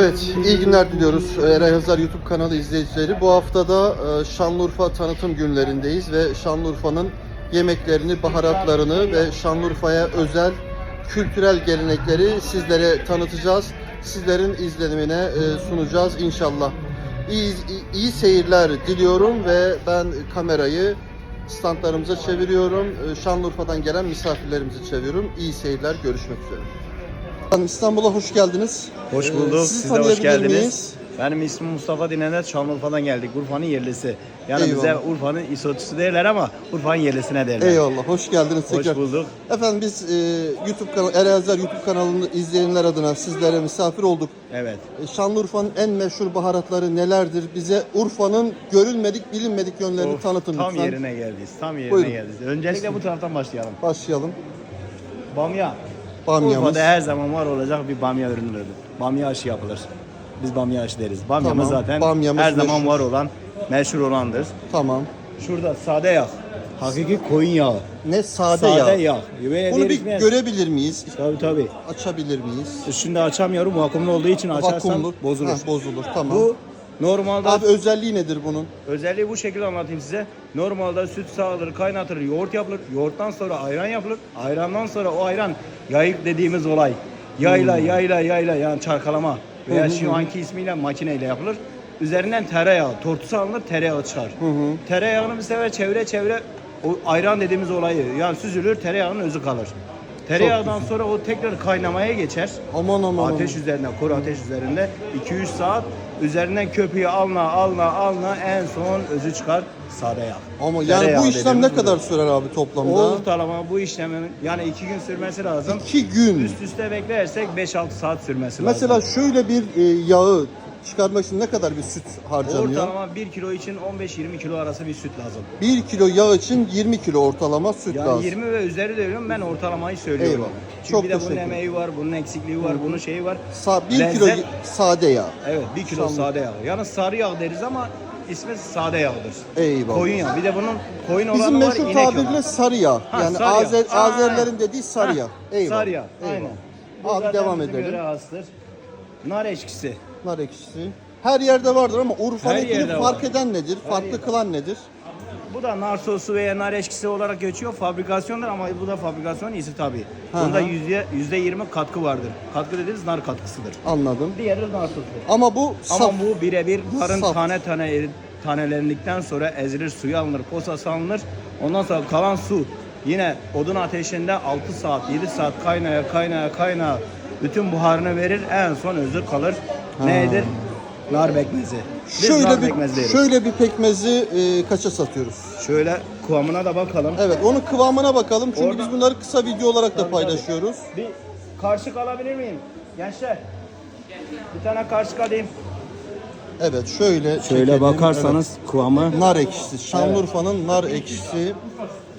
Evet, iyi günler diliyoruz Eray Hazar YouTube kanalı izleyicileri. Bu hafta da e, Şanlıurfa tanıtım günlerindeyiz ve Şanlıurfa'nın yemeklerini, baharatlarını ve Şanlıurfa'ya özel kültürel gelenekleri sizlere tanıtacağız. Sizlerin izlenimine e, sunacağız inşallah. İyi, iyi seyirler diliyorum ve ben kamerayı standlarımıza çeviriyorum. E, Şanlıurfa'dan gelen misafirlerimizi çeviriyorum. İyi seyirler, görüşmek üzere. İstanbul'a hoş geldiniz. Hoş Ee, bulduk. sizi Siz de hoş geldiniz. miyiz? Benim ismim Mustafa Dinenet. Şanlıurfa'dan geldik. Urfa'nın yerlisi. Yani Eyvallah. bize Urfa'nın isotusu derler ama Urfa'nın yerlisine derler. Eyvallah, hoş geldiniz Hoş tekrar. bulduk. Efendim biz e, YouTube kanalı, Ereazlar YouTube kanalını izleyenler adına sizlere misafir olduk. Evet. E, Şanlıurfa'nın en meşhur baharatları nelerdir? Bize Urfa'nın görülmedik, bilinmedik yönlerini Of, tanıtın tam lütfen. yerine geldik. Tam yerine Buyurun. geldik. Öncelikle bu taraftan başlayalım. Başlayalım. Bamya. Bamyamız. Urfa'da her zaman var olacak bir bamya ürünüdür. Bamya aşı yapılır. Biz bamya aşı deriz. Bamyamız Tamam, zaten bamyamız her zaman meşhur. var olan, meşhur olandır. Tamam. Şurada sade yağ. Hakiki koyun yağı. Ne sade, Sade yağ. yağ. Bunu bir ismi- görebilir miyiz? Tabii tabii. Açabilir miyiz? Şimdi açamıyorum. Vakumlu olduğu için açarsam Vakumlu. bozulur. Ha, bozulur. Tamam. Bu normalde Abi özelliği nedir bunun? özelliği bu şekilde anlatayım size. Normalde süt sağılır, kaynatılır, yoğurt yapılır. Yoğurttan sonra ayran yapılır. Ayrandan sonra o ayran yayık dediğimiz olay. Yayla, yayla, yayla yani çarkalama veya Hmm. Şu anki ismiyle makineyle yapılır. Üzerinden tereyağı, tortusu alınır, tereyağı çıkar. hı. Tereyağını bir sefer çevre çevre o ayran dediğimiz olayı yani süzülür, tereyağının özü kalır. Tereyağından sonra o tekrar kaynamaya geçer. Aman aman. Ateş üzerinde, kuru ateş üzerinde 2-3 saat üzerinden köpüğü alına alına alına en son özü çıkar sade yağ. Ama yani Tereyağı bu işlem ne kadar sürer abi toplamda? Ortalama bu işlemin yani 2 gün sürmesi lazım. İki gün. Üst üste beklersek 5-6 saat sürmesi Mesela lazım. şöyle bir e, yağı çıkarmak için ne kadar bir süt harcanıyor? Ortalama 1 kilo için 15-20 kilo arası bir süt lazım. 1 kilo yağ için 20 kilo ortalama süt Yani lazım. 20 ve üzeri diyorum ben ortalamayı söylüyorum. Eyvallah. Çünkü Çok bir de bunun emeği var, bunun eksikliği var, bunun şeyi var. Sa 1 kilo Lezzet- sade yağ. Evet 1 kilo Şanlı. sade yağ. Yani sarı yağ deriz ama ismi sade yağdır. Eyvallah. Koyun yağı. Bir de bunun koyun Bizim olanı var, meşhur inek tabirle sarı yağ. Ha, yani sarı yağ. Azer, Aa, Azerlerin dediği sarı Ha, yağ. Eyvallah. Sarı yağ. Eyvallah. Aynen. Abi devam bizim edelim. hastır. Nar eşkisi. Nar ekşisi. Her yerde vardır ama Her Urfa'nınkini yerde fark var. eden nedir? Farklı kılan nedir? Bu da nar sosu veya nar eşkisi olarak geçiyor. Fabrikasyondur ama bu da fabrikasyon iyisi tabii. Hı Bunda hı. yüzde, yüzde yirmi katkı vardır. Katkı dediğiniz nar katkısıdır. Anladım. Diğeri nar sosu. Ama bu Ama saf. bu birebir narın Saf. tane tane eri- tanelerindikten sonra ezilir, suyu alınır, posası alınır. Ondan sonra kalan su yine odun ateşinde 6 saat, 7 saat kaynaya kaynaya kaynaya bütün buharını verir. En son özür kalır. Nedir? Nar pekmezi. Biz nar Şöyle pekmezi bir deriz. şöyle bir pekmezi e, kaça satıyoruz? Şöyle kıvamına da bakalım. Evet, onun kıvamına bakalım çünkü Orada- biz bunları kısa video olarak da paylaşıyoruz. tabii. Bir karşılık alabilir miyim? Gençler. Bir tane karşılık alayım. Evet, şöyle Şöyle çekelim. bakarsanız kıvamı Evet. nar ekşisi. Şanlıurfa'nın nar ekşisi.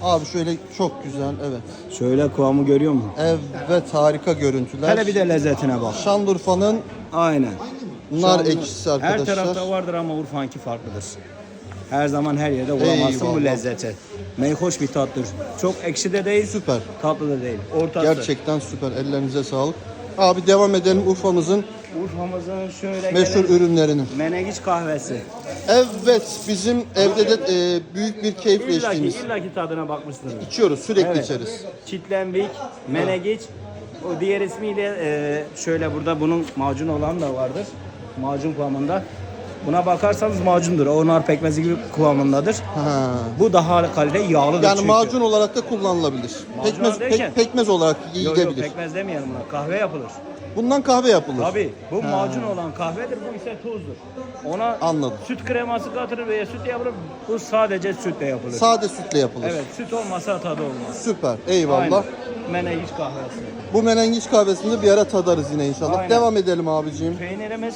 Abi şöyle çok güzel. Evet. şöyle kıvamı görüyor musun? Evet, harika görüntüler. Hele bir de lezzetine bak. Şanlıurfa'nın Aynen. nar Şanlı- ekşisi arkadaşlar. Her tarafta vardır ama Urfa'nınki farklıdır. Her zaman her yerde bulamazsın bu lezzeti. Meyhoş bir tattır. Çok ekşi de değil, Süper. tatlı da değil. Ortası. Gerçekten süper. Ellerinize sağlık. Abi devam edelim Urfa'mızın Urfa'mızın şöyle meşhur gelen ürünlerini. Menegiç kahvesi. Evet, bizim evde de e, büyük bir keyifle İlla ki, içtiğimiz. illa ki tadına bakmışsınız. İçiyoruz, sürekli Evet. içeriz. Çitlenbik, menegiç. O diğer ismiyle e, şöyle burada bunun macun olan da vardır. Macun kıvamında. Buna bakarsanız macundur. O nar pekmezi gibi kıvamındadır. Ha. Bu daha kalite yağlıdır Yani çünkü. macun olarak da kullanılabilir. Macun Pekmez, derken- pek- pekmez olarak Yok yok pekmez demeyelim buna. Kahve yapılır. Bundan kahve yapılır. Tabii bu macun olan kahvedir. Bu ise tuzdur. Ona Anladım. süt kreması katılır veya süt yapılır. Bu sadece sütle yapılır. Sade sütle yapılır. evet süt olmasa tadı olmaz. Süper. Eyvallah. Aynen. Menengiç kahvesi. Bu menengiç kahvesini bir ara tadarız yine inşallah. Aynen. Devam edelim abiciğim. Peynirimiz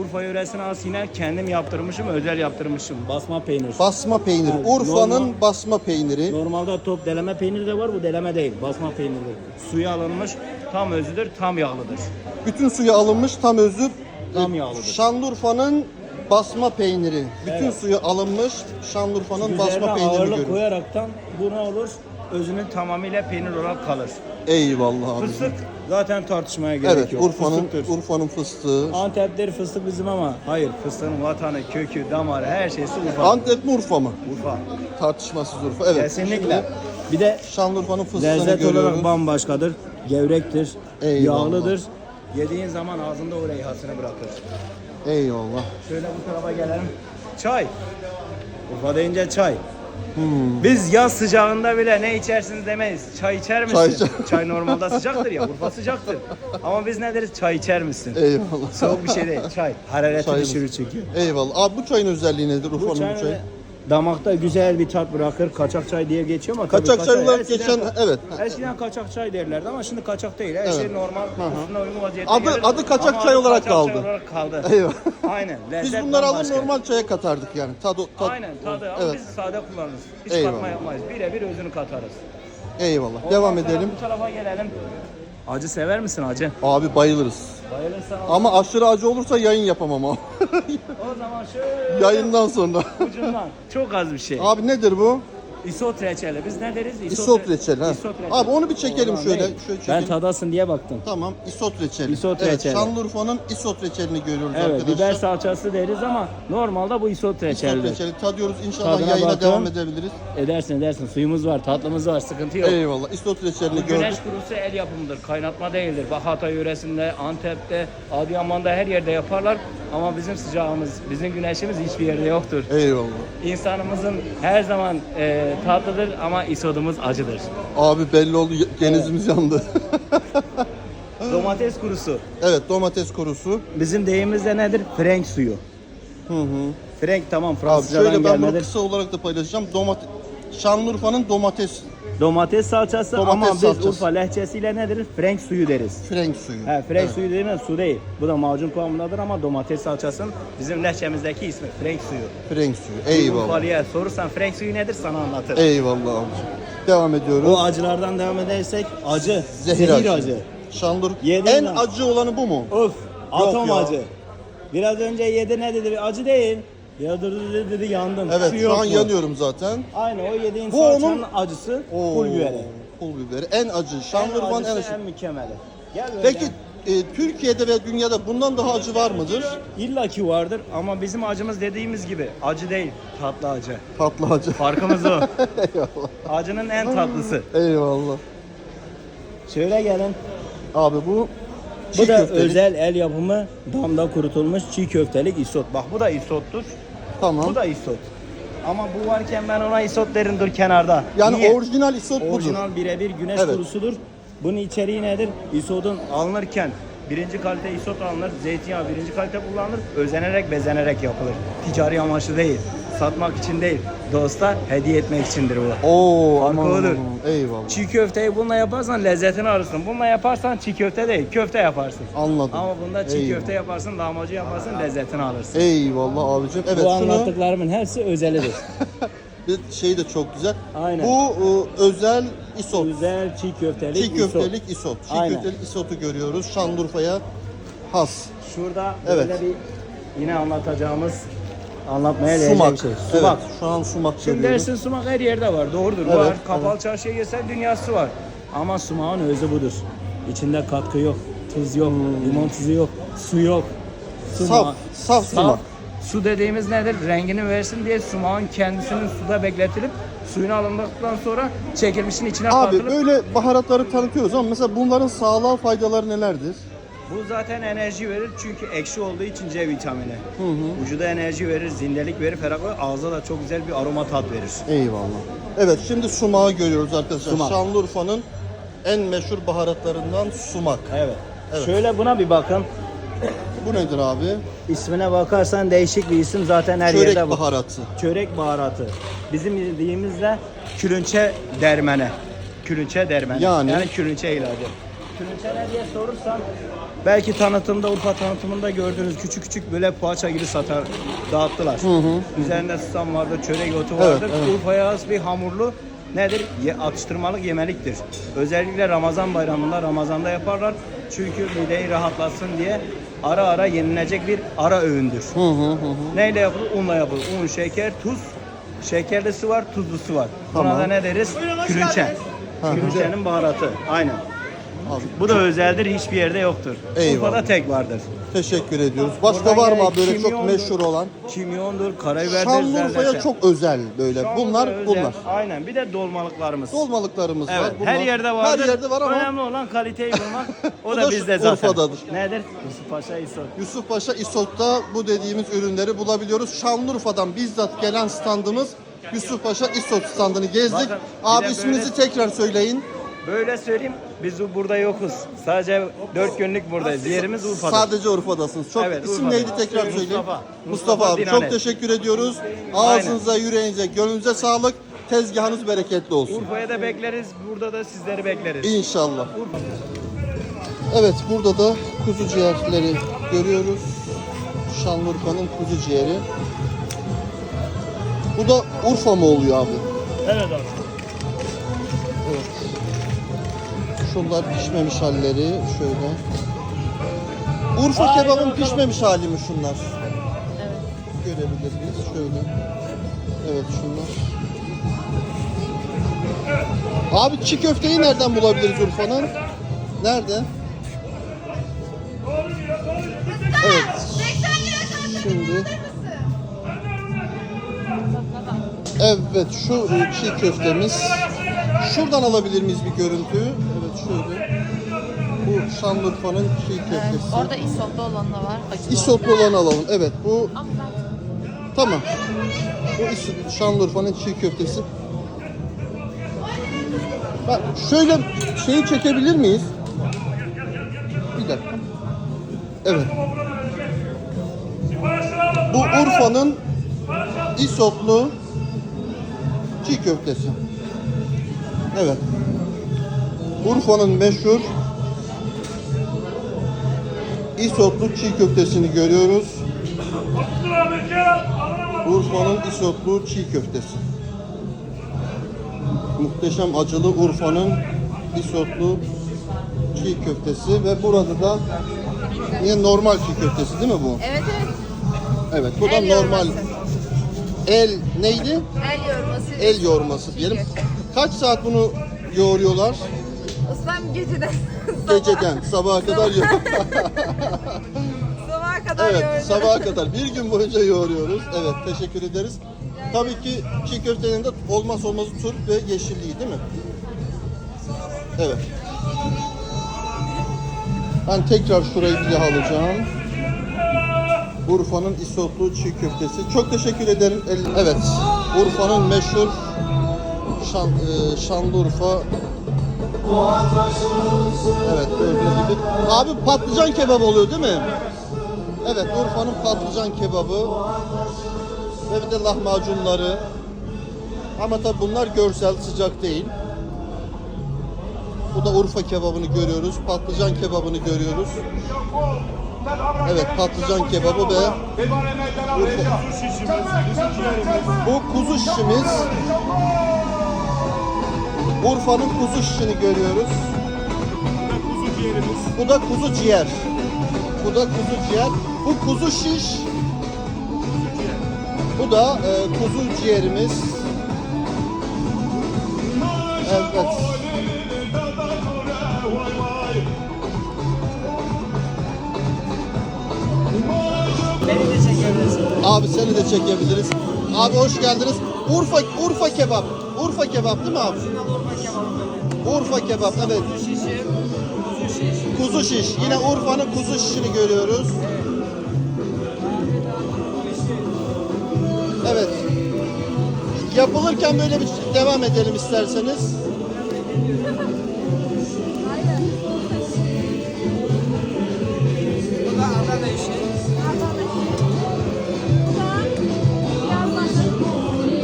Urfa yöresine has yine kendim yaptırmışım, özel yaptırmışım. Basma peynir. Basma peyniri. Evet, Urfa'nın normal- basma peyniri. Normalde top deleme peyniri de var, bu deleme değil. Basma peynirdir. Suya alınmış, tam özüdür, tam yağlıdır. Bütün suyu alınmış tam özü. Tam e, yağlıdır. Şanlıurfa'nın basma peyniri. Bütün Evet. suyu alınmış Şanlıurfa'nın Üzerine basma peynirini ağırlık görüyoruz. koyaraktan bu ne olur? Özünün tamamıyla peynir olarak kalır. Eyvallah abi. Fıstık Zaten tartışmaya gerek Evet, yok. Urfa'nın Fıstıktır. Urfa'nın fıstığı. Antep'leri fıstık bizim ama hayır fıstığın vatanı, kökü, damarı her şeysi Urfa. Antep mi Urfa mı? Urfa. Tartışmasız Urfa. Evet. Kesinlikle. Bir de Şanlıurfa'nın fıstığını lezzet görüyoruz. olarak bambaşkadır. Gevrektir, Eyvallah. yağlıdır. Yediğin zaman ağzında o reyhasını bırakır. Eyvallah. Şöyle bu tarafa gelelim. Çay. Urfa deyince çay. Hmm. Biz yaz sıcağında bile ne içersiniz demeyiz. Çay içer misin? Çay içer. Çay normalde sıcaktır ya. Urfa sıcaktır. Ama biz ne deriz? Çay içer misin? Eyvallah. Soğuk bir şey değil. Çay. Harareti Çayımız. düşürür çünkü. Eyvallah. Abi bu çayın özelliği nedir? Bu Urfa'nın bu çay çayı. Damakta güzel bir tat bırakır. Kaçak çay diye geçiyor ama tabii Kaçak çay olarak eskiden- geçen evet. Eskiden kaçak çay derlerdi ama şimdi kaçak değil. Her Evet. şey normal. Üstüne uygun vaziyette Adı- gelir. adı kaçak Ama çay adı olarak kaçak kaldı. Çay olarak kaldı. Eyvallah. Aynen. Biz lezzet bunları alır bambaşka. normal çaya katardık yani. Tadı, tad, Aynen tadı ama Evet. biz sade kullanırız. Hiç Eyvallah. katma yapmayız. Birebir özünü katarız. Eyvallah. Ondan Devam sonra edelim. Bu tarafa gelelim. Acı sever misin acı? Abi bayılırız. Bayılırsan Ama aşırı acı olursa yayın yapamam abi. o zaman şöyle Yayından sonra. ucundan. Çok az bir şey. Abi nedir bu? Isot reçeli. Biz ne deriz? Isot reçeli, ha. Isot reçeli. Abi onu bir çekelim Oradan şöyle, değil. şöyle Ben çekelim. tadasın diye baktım. Tamam, isot reçeli. Isot evet, reçeli. Şanlıurfa'nın isot reçelini görüyoruz Evet arkadaşlar. biber salçası deriz ama normalde bu isot isot reçeldir. reçeli tadıyoruz. İnşallah Tadına yayına bakın. devam edebiliriz. Edersin edersin. Suyumuz var, tatlımız var. Sıkıntı yok. Eyvallah. Isot reçelini Bu güneş gördük. kurusu el yapımıdır. Kaynatma değildir. Bak Hatay yöresinde, Antep'te, Adıyaman'da her yerde yaparlar. Ama bizim sıcağımız, bizim güneşimiz hiçbir yerde yoktur. Eyvallah. İnsanımızın her zaman e, tatlıdır ama isodumuz acıdır. Abi belli oldu genizimiz yandı. Domates kurusu. evet, domates kurusu. Bizim deyimizde nedir? Frenk suyu. Hı hı. Frenk tamam Abi Fransızcadan şöyle ben bunu gelmedir. kısa olarak da paylaşacağım. Domates Şanlıurfa'nın domates Domates salçası Domates ama biz salçası. Urfa lehçesiyle ne deriz? Frenk suyu deriz. frenk suyu. He, frenk Evet. suyu dediğimiz su değil. Bu da macun kıvamındadır ama domates salçasının bizim lehçemizdeki ismi frenk suyu. Frenk suyu. Eyvallah. Urfalı'ya sorursan frenk suyu nedir sana anlatır. Eyvallah abicim. Devam ediyoruz. O acılardan devam edersek acı, Zehir, zehir, acı. acı. Şanlıurfa. Yediğin En zaman- acı olanı bu mu? Of, atom acı. Biraz önce yedi ne dedi? Acı değil. Ya dur dedi, dedi yandım. Evet şu yok an mu? yanıyorum zaten. Aynı o yediğin Bu salçanın onun- acısı Oo, pul biberi. Pul biberi. En acı. Şanlıurfa'nın en acısı acı. en mükemmeli. Gel böyle. Peki e, Türkiye'de ve dünyada bundan daha acı var mıdır? İlla ki vardır ama bizim acımız dediğimiz gibi acı değil, tatlı acı. Tatlı acı. Farkımız o. Eyvallah. Acının en tatlısı. Eyvallah. Şöyle gelin. Abi bu Bu çiğ da köftelik. özel el yapımı damda kurutulmuş çiğ köftelik isot. Bak bu da isottur. Tamam. Bu da isot. Ama bu varken ben ona isot derim dur kenarda. Yani Niye? orijinal isot budur. Orijinal birebir güneş Evet. kurusudur. Bunun içeriği nedir? İsodun alınırken birinci kalite isot alınır, zeytinyağı birinci kalite kullanılır, özenerek bezenerek yapılır. Ticari amaçlı değil, satmak için değil, dosta hediye etmek içindir bu. Oo Farkı aman, odur. aman. Eyvallah. Çiğ köfteyi bununla yaparsan lezzetini alırsın. Bununla yaparsan çiğ köfte değil, köfte yaparsın. Anladım. Ama bunda çiğ Eyvallah. köfte yaparsın, lahmacun yaparsın, lezzetini alırsın. Eyvallah abicim. Evet Bu şunu anlattıklarımın hepsi özelidir. bir şey de çok güzel. Aynen. Bu e, özel isot. Güzel çiğ köftelik Çiğ köftelik isot. Çiğ Aynen. köftelik isotu görüyoruz. Şanlıurfa'ya has. Şurada Evet. böyle bir yine anlatacağımız anlatmaya değecek Sumak. bir şey. Sumak. Evet, şu an sumak Şimdi görüyoruz. dersin sumak her yerde var. Doğrudur. Evet, var. evet. Kapalı çarşıya girsen dünyası var. Ama sumağın özü budur. İçinde katkı yok. Tuz yok. Limon tuzu yok. Su yok. Hmm. Saf, saf sumak. Su dediğimiz nedir? Rengini versin diye sumağın kendisinin suda bekletilip suyunu alındıktan sonra çekilmişin içine Abi katılıp böyle baharatları tanıtıyoruz ama mesela bunların sağlığa faydaları nelerdir? Bu zaten enerji verir çünkü ekşi olduğu için C vitamini. Vücuda enerji verir, zindelik verir, ferahlık Ağza da çok güzel bir aroma tat verir. Eyvallah. Evet şimdi sumağı görüyoruz arkadaşlar. Sumak. Şanlıurfa'nın en meşhur baharatlarından sumak. Evet. Evet. Şöyle buna bir bakın. Bu nedir abi? İsmine bakarsan değişik bir isim zaten her Çörek yerde bu. baharatı. Çörek baharatı. Bizim dediğimizde külünçe dermene. Külünçe dermene. Yani? yani külünçe ilacı. Külünçe ne diye sorursan belki tanıtımda Urfa tanıtımında gördüğünüz küçük küçük böyle poğaça gibi satar dağıttılar. Üzerinde susam vardır, çörek otu Evet, vardır. evet. Urfa'ya has bir hamurlu nedir? Ye, atıştırmalık yemeliktir. Özellikle Ramazan bayramında Ramazan'da yaparlar. Çünkü mideyi rahatlatsın diye ara ara yenilecek bir ara öğündür. Hı hı hı. hı. Neyle yapılır? Unla yapılır. Un, şeker, tuz. Şekerlisi var, tuzlusu var. Buna Tamam. da ne deriz? Külünçe. Külünçenin baharatı. Aynen. Bu da özeldir, hiçbir yerde yoktur. Eyvallah. Urfa'da tek vardır. teşekkür ediyoruz. Başka Buradan var mı böyle çok kimyondur, meşhur olan? Kimyondur, karabiberdir, Şanlıurfa'ya çok özel böyle. Şanlıurfa bunlar özel. bunlar. Aynen. Bir de dolmalıklarımız. Dolmalıklarımız Evet, var. Bunlar. her yerde vardır. Her yerde var ama Önemli olan kaliteyi bulmak. O da, da bizde zaten. Urfa'dadır. Nedir? Yusuf Paşa İso. Yusuf Paşa İSOT'ta bu dediğimiz ürünleri bulabiliyoruz. Şanlıurfa'dan bizzat gelen standımız Yusuf Paşa İSOT standını gezdik. Bakın, Abi isminizi böyle- tekrar söyleyin. Böyle söyleyeyim, biz burada yokuz. Sadece 4 günlük buradayız. Yerimiz Urfa'da. Sadece Urfa'dasınız. Çok Evet, isim Urfa'da. neydi tekrar söyleyin. Mustafa. Mustafa, Mustafa abi çok teşekkür ediyoruz. Ağzınıza, yüreğinize, gönlünüze sağlık. Tezgahınız bereketli olsun. Urfa'ya da bekleriz, burada da sizleri bekleriz. İnşallah. Urfa. Evet burada da kuzu ciğerleri görüyoruz. Şanlıurfa'nın kuzu ciğeri. Bu da Urfa mı oluyor abi? Evet abi. Şunlar pişmemiş halleri şöyle. Urfa kebabın pişmemiş hali mi şunlar? Görebiliriz şöyle. Evet şunlar. Abi çiğ köfteyi nereden bulabiliriz Urfa'nın? Nerede? Evet. Şimdi Evet şu çiğ köftemiz. Şuradan alabilir miyiz bir görüntü? Evet şöyle. Bu Şanlıurfa'nın çiğ köftesi. Orada isotlu olan da var. Acılı. İsotlu olanı alalım. Evet bu tamam. Bu Şanlıurfa'nın çiğ köftesi. Bak şöyle şeyi çekebilir miyiz? Bir dakika. Evet. Bu Urfa'nın isotlu çiğ köftesi. Evet. Urfa'nın meşhur isotlu çiğ köftesini görüyoruz. Urfa'nın isotlu çiğ köftesi. Muhteşem acılı Urfa'nın isotlu çiğ köftesi ve burada da yine normal çiğ köftesi değil mi bu? Evet evet. Evet bu da El normal. yoğurması. El neydi? El yoğurması. El yoğurması Çiğ diyelim. Kaç saat bunu yoğuruyorlar? Ustam geceden. Geceden sabaha kadar yoğur. Sabaha kadar Evet, yoğurdum. sabaha kadar bir gün boyunca yoğuruyoruz. Evet, teşekkür ederiz. Tabii ki çiğ köftenin de olmaz olmazı turp ve yeşilliği değil mi? Evet. Ben tekrar şurayı bir daha alacağım. Urfa'nın isotlu çiğ köftesi. Çok teşekkür ederim. Evet, Urfa'nın meşhur Şan, e, Şanlıurfa Evet gördüğünüz gibi. Abi patlıcan kebabı oluyor değil mi? Evet Urfa'nın patlıcan kebabı ve bir de lahmacunları. Ama tabi bunlar görsel sıcak değil. Bu da Urfa kebabını görüyoruz. Patlıcan kebabını görüyoruz. Evet patlıcan kebabı ve Urfa. Bu kuzu şişimiz. Urfa'nın kuzu şişini görüyoruz. Bu da kuzu ciğer. Bu da kuzu ciğer. Bu kuzu şiş. Bu da e, kuzu ciğerimiz. Evet. Beni de çekebilirsin. Abi seni de çekebiliriz. Abi hoş geldiniz. Urfa Urfa kebap. Urfa kebap değil mi abi? Urfa kebap evet. Kuzu şiş. Yine Urfa'nın kuzu şişini görüyoruz. Evet. Yapılırken böyle bir devam edelim isterseniz.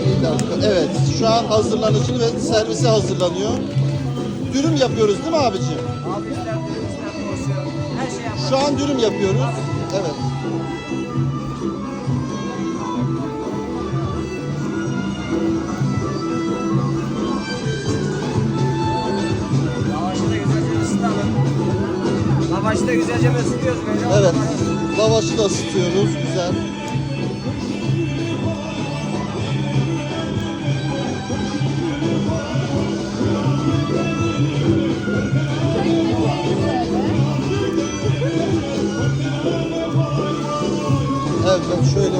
Bir dakika. Evet. Şu an hazırlanıcı ve servise hazırlanıyor. Dürüm yapıyoruz değil mi abicim? Şu an dürüm yapıyoruz. Evet. Lavaşı da güzelce ısıtalım. Lavaşı da güzelce ısıtıyoruz. Evet. Lavaşı da ısıtıyoruz. Güzel. Evet şöyle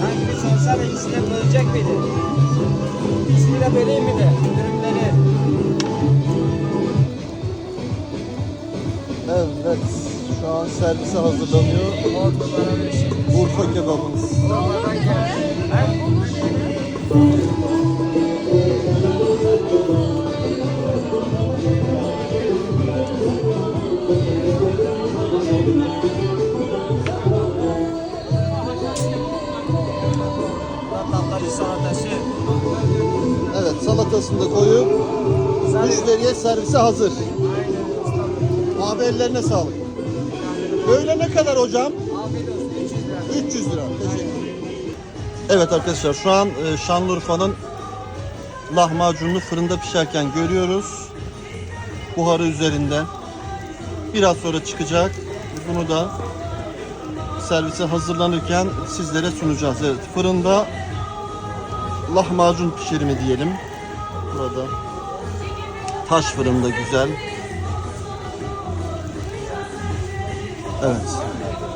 Hangi bir sorsana ikisini bölecek miydi? İkisini de böleyim mi de? Dürümleri. evet şu an servise hazırlanıyor. Urfa kebabımız. Servise hazır. Abi ellerine sağlık. Böyle ne kadar hocam? Afiyet olsun 300 lira. 300 lira. Teşekkür. Evet arkadaşlar şu an e, Şanlıurfa'nın lahmacununu fırında pişerken görüyoruz. Buharı üzerinde. Biraz sonra çıkacak. Bunu da servise hazırlanırken sizlere sunacağız. Evet fırında lahmacun pişirimi diyelim. Burada taş fırında güzel. Evet.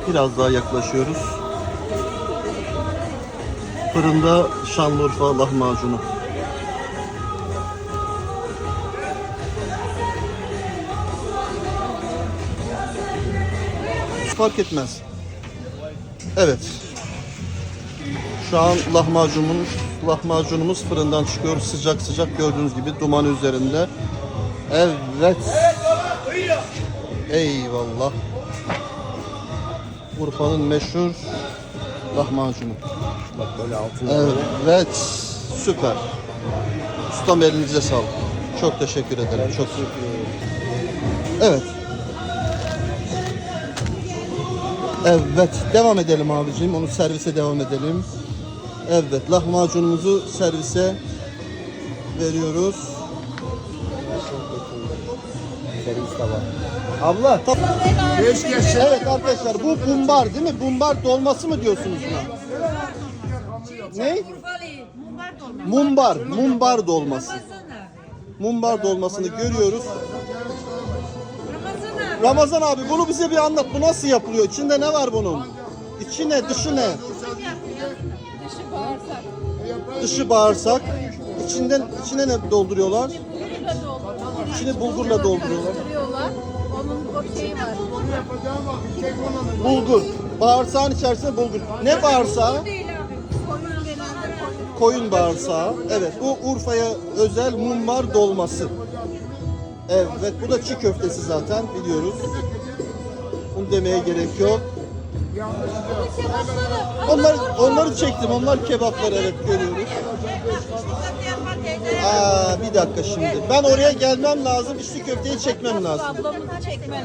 Biraz daha yaklaşıyoruz. Fırında Şanlıurfa lahmacunu. Fark etmez. Evet. Şu an lahmacunumuz, lahmacunumuz fırından çıkıyor. Sıcak sıcak gördüğünüz gibi duman üzerinde. Evet. Eyvallah. Urfa'nın meşhur lahmacunu. Bak böyle altında. Evet, süper. Ustam elinize sağlık. Çok teşekkür ederim. Çok Evet. Evet, devam edelim abicim. Onu servise devam edelim. Evet, lahmacunumuzu servise veriyoruz. Servis tabağı. Abla. Evet arkadaşlar bu bumbar değil mi? Bumbar dolması mı diyorsunuz buna? Ne? Mumbar, mumbar dolması. Mumbar dolmasını görüyoruz. Ramazan abi bunu bize bir anlat. Bu nasıl yapılıyor? İçinde ne var bunun? İçi ne, dışı ne? Dışı bağırsak. Dışı bağırsak. İçinden içine ne dolduruyorlar? İçini bulgurla dolduruyorlar. Onun o şeyi var. Bulgur. Bağırsağın içerisinde bulgur. Ne bağırsağı? Koyun bağırsağı. Evet bu Urfa'ya özel mumbar dolması. Evet bu da çiğ köftesi zaten biliyoruz. Bunu demeye gerek yok. Onlar, onları çektim. Onlar kebaplar evet görüyoruz. Aa, bir dakika şimdi. Ben oraya gelmem lazım. İçli köfteyi çekmem lazım. Çekmen.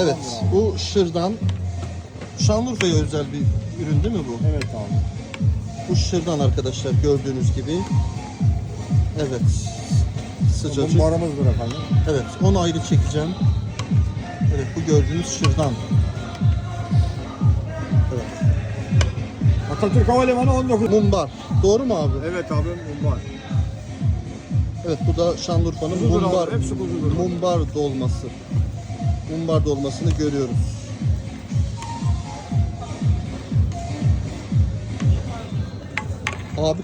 Evet bu şırdan. Şanlıurfa'ya özel bir ürün değil mi bu? Evet abi. Bu şırdan arkadaşlar gördüğünüz gibi. Evet. Sıcacık. Mumbarımızdır efendim. Evet onu ayrı çekeceğim. Evet bu gördüğünüz şırdan. Evet. Atatürk Havalimanı 19. Mumbar. Doğru mu abi? Evet abi mumbar. Evet bu da Şanlıurfa'nın Kuzudur abi, mumbar, hepsi kuzudur. mumbar dolması. Mumbar dolmasını görüyoruz. Abi